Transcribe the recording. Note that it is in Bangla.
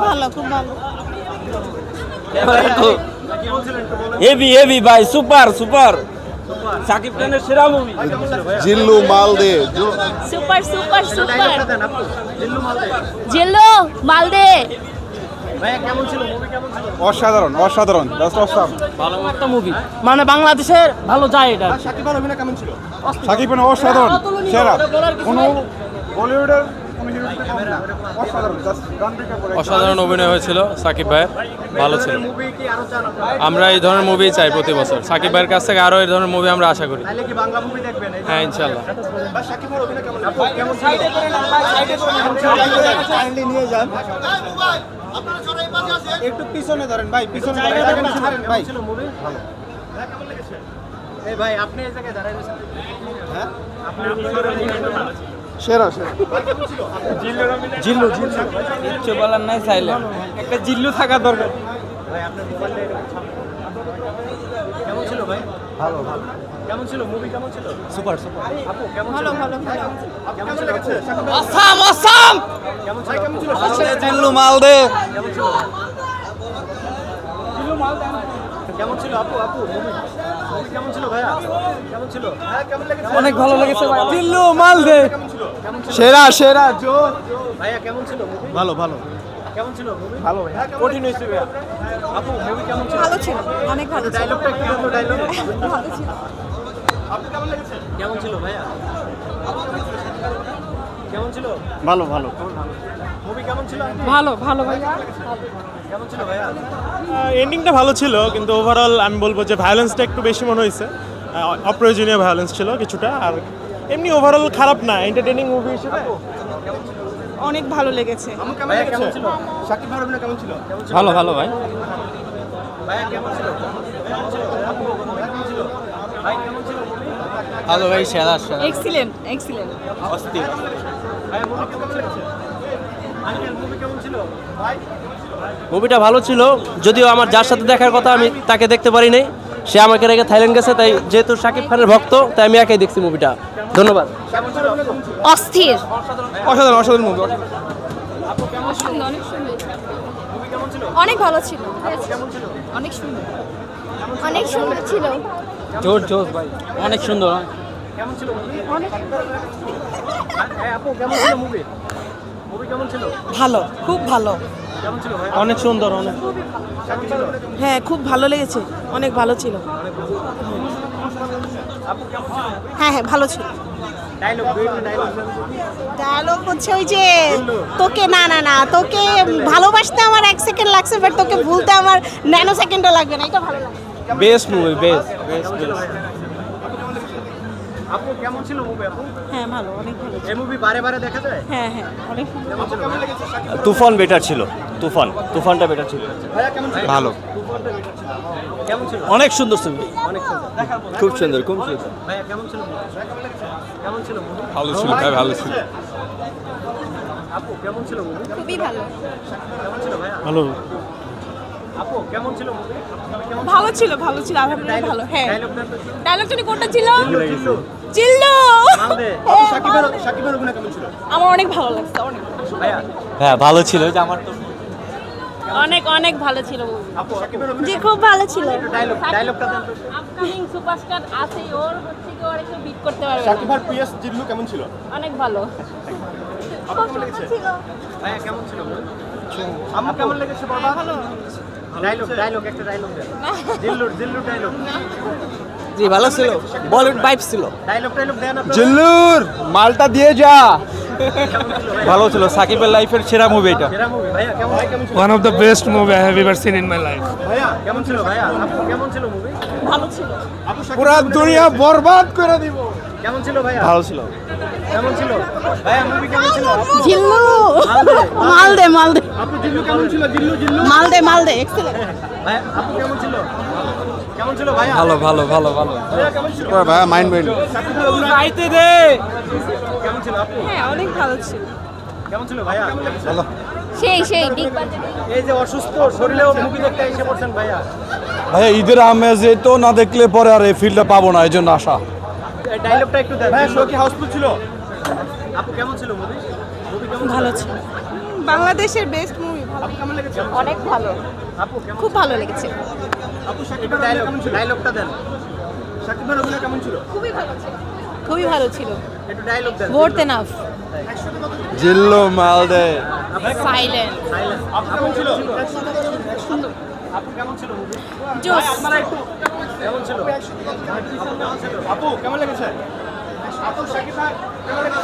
ভালো খুব হেভি হেভি ভাই সুপার সুপার সাকিব খানের সেরা movie super super super Jillu অসাধারণ অসাধারণ ভালো একটা মুভি মানে বাংলাদেশের ভালো যায় এটা। সাকিব খান অসাধারণ সেরা। কোনো বলিউডের অসাধারণ অভিনয় হয়েছিল সাকিব ভাইয়ের। ভালো ছিল। আমরা এই ধরনের মুভি চাই প্রতি বছর। সাকিব ভাইয়ের কাছ থেকে আরও এই ধরনের মুভি আমরা আশা করি। তাহলে কি বাংলা মুভি দেখবেন? এই যে- হ্যাঁ ইনশাল্লাহ যান। একটু পিছনে ধরেন ভাই পিছনে ভাই ছিল মুভি ভালো। কেমন লেগেছে? এই ভাই আপনি এই জায়গায় দাঁড়ায় রয়েছেন। হ্যাঁ? আপনি সেরা সেরা। জিল্লু জিল্লু। কিচ্ছু বলার নাই চাইলে একটা জিল্লু থাকা দরকার। ভাই আপনার মোবাইলটা কেমন ছিল ভাই? ভালো ভালো। কেমন ছিল? মুভি কেমন ছিল? সুপার সুপার আপু কেমন ভালো ভালো কেমন ছিল? আসাম আসাম! কেমন ছিল? কেমন ছিল? জিল্লু মালদে। কেমন ছিল? কেমন ছিল আপু আপু কেমন ছিল ভাইয়া? কেমন ছিল? হ্যাঁ কেমন লেগেছে? অনেক ভালো লেগেছে ভাই। জিল্লু মালদে কেমন ছিল? সেরা সেরা জোর। ভাইয়া কেমন ছিল ভালো ভালো। কেমন ছিল ভালো ভাই কঠিন হয়েছে ভাইয়া। আপু মুভি কেমন ছিল? ভালো ছিল অনেক ভালো ছিল। ডায়লগটা ডায়লগ ভালো ছিল। আপনি কেমন লেগেছে? কেমন ছিল ভাইয়া? কেমন ছিল? ভালো ভালো। মুভি কেমন ছিল ভালো ভালো ভাইয়া কেমন ছিল ভাইয়া? এন্ডিংটা ভালো ছিল কিন্তু ওভারঅল আমি বলব যে ভায়োলেন্সটা একটু বেশি মনে হয়েছে। অপ্রয়োজনীয় ভায়োলেন্স ছিল কিছুটা আর এমনি ওভারঅল খারাপ না এন্টারটেইনিং মুভি হিসেবে। অনেক ভালো লেগেছে। আমু কেমন ভাইয়া কেমন ছিল? শাকিব ভাই কেমন ছিল কেমন ছিল? ভালো ভালো ভাই। ভাইয়া কেমন ছিল? কেমন ছিল আপু কেমন ছিল? ভাই কেমন ছিল? ভালো ভাই সেরা সেরা। এক্সিলেন্ট এক্সিলেন্ট অস্থির। ভাই মুভিটা ভালো ছিল যদিও আমার যার সাথে দেখার কথা আমি তাকে দেখতে পারি নাই। সে আমাকে রেখে থাইল্যান্ড গেছে তাই যেহেতু শাকিব খানের ভক্ত তাই আমি একাই দেখছি মুভিটা ধন্যবাদ। অস্থির। অসাধারণ অসাধারণ মুভি অনেক কেমন ছিল অনেক ভালো ছিল কেমন ছিল। অনেক সুন্দর। অনেক সুন্দর ছিল। জোর জোর ভাই। অনেক সুন্দর কেমন ছিল মুভি হ্যাঁ আপু কেমন ছিল মুভি মুভি কেমন ছিল? ভালো খুব ভালো। কেমন ছিল ভাই? অনেক সুন্দর অনেক। হ্যাঁ খুব ভালো লেগেছে অনেক ভালো ছিল। আপু কেমন ছিল হ্যাঁ হ্যাঁ ভালো ছিল। ডায়লগ হচ্ছে ওই যে তোকে না না না তোকে ভালোবাসতে আমার এক সেকেন্ড লাগছে বাট তোকে ভুলতে আমার ন্যানো সেকেন্ডও লাগবে না এটা ভালো লাগে বেস্ট মুভি বেস্ট বেস্ট আপু কেমন ছিল মুভি আপু? হ্যাঁ ভালো অনেক ভালো এই মুভি বারে বারে দেখা যায়? হ্যাঁ হ্যাঁ অনেক কেমন কেমন লেগেছে তুফান বেটার ছিল তুফান তুফানটা বেটার ছিল। ভাইয়া কেমন ছিল? ভালো। কেমন ছিল? অনেক সুন্দর ছবি অনেক সুন্দর। খুব সুন্দর খুব সুন্দর। ভাইয়া কেমন ছিল কেমন ছিল মুভি ভালো ছিল ভাই ভালো ছিল। আপু কেমন ছিল মুভি খুবই ভালো। কেমন ছিল ভাইয়া? ভালো আপু কেমন ছিল মুভি কেমন ভালো ছিল ভালো ছিল আলহামদুলিল্লাহ ভালো হ্যাঁ। ডায়লগটা ডায়লগ জানি কোনটা ছিল? চিল্লু সাকিবের সাকিবের অভিনয় কেমন ছিল? আমার অনেক ভালো লাগছে অনেক। ভাইয়া? হ্যাঁ ভালো ছিল যে আমার তো অনেক অনেক ভালো ছিল আপু জি খুব ভালো ছিল। ডায়লগ ডায়লগটা দেন তো আপকামিং সুপারস্টার আছে ওর হচ্ছে কি ওর একটু বিট করতে পারবে। সাকিব আর পিএস জিল্লু কেমন ছিল? অনেক ভালো। ভাইয়া কেমন ছিল আম্মু কেমন লেগেছে বাবা ভালো। ডায়লগ ডায়লগ একটা ডায়লগ জিল্লুর জিল্লুর ডায়লগ জি ভালো ছিল। বলিউড ভাইব ছিল। ডায়লগ ডায়লগ দেন আপনারা। জিল্লুর মালটা দিয়ে যা। ভালো ছিল সাকিবের লাইফের সেরা মুভি এটা। সেরা মুভি ভাইয়া কেমন ভাই কেমন ছিল? One of the best movie I have ever seen in my life ভাইয়া কেমন ছিল ভাইয়া? আপু কেমন ছিল মুভি ভালো ছিল। পুরা দুনিয়া বরবাদ করে দিব। কেমন ছিল ভাইয়া? ভালো ছিল। কেমন ছিল? ভাইয়া মুভি কেমন ছিল? জিল্লু। মালদে মালদে আপু জিল্লু কেমন ছিল? জিল্লু জিল্লু? মালদে মালদে এক্সিলেন্ট ভাইয়া আপু কেমন ছিল? কেমন ছিল ভাইয়া? ভালো ভালো ভালো ভালো। ভাইয়া কেমন ছিল? ভাই মাইন্ড আইতে দে। কেমন ছিল আপু? হ্যাঁ অনেক ভালো ছিল। কেমন ছিল ভাইয়া? ভালো। সেই সেই বিগ বাজেট এই যে অসুস্থ শরীরেও মুভি দেখতে এসে পড়ছেন ভাইয়া। ভাইয়া ঈদের আমেজে তো না দেখলে পরে আর এই ফিল্ডটা পাবো না এই জন্য আশা। ডায়লগটা একটু দেন। ভাইয়া শো কি হাউসফুল ছিল? আপু কেমন ছিল মুভি মুভি কেমন ভালো ছিল। বাংলাদেশের বেস্ট মুভি আপু কেমন লেগেছে? অনেক ভালো। আপু কেমন খুব ভালো লেগেছে। আপু সাকিব ভাই ডায়লগ ডায়লগটা দেন। সাকিব ভাই অভিনয় কেমন ছিল? খুবই ভালো ছিল। খুবই ভালো ছিল। একটু ডায়লগ দেন। ভোট এনাফ জিল্লো মালদে। সাইলেন্ট আপু কেমন সুন্দর আপু কেমন ছিল? একটু কেমন ছিল? আপু কেমন ছিল? আপু কেমন লেগেছে? আপু সাকিব ভাই কেমন লেগেছে?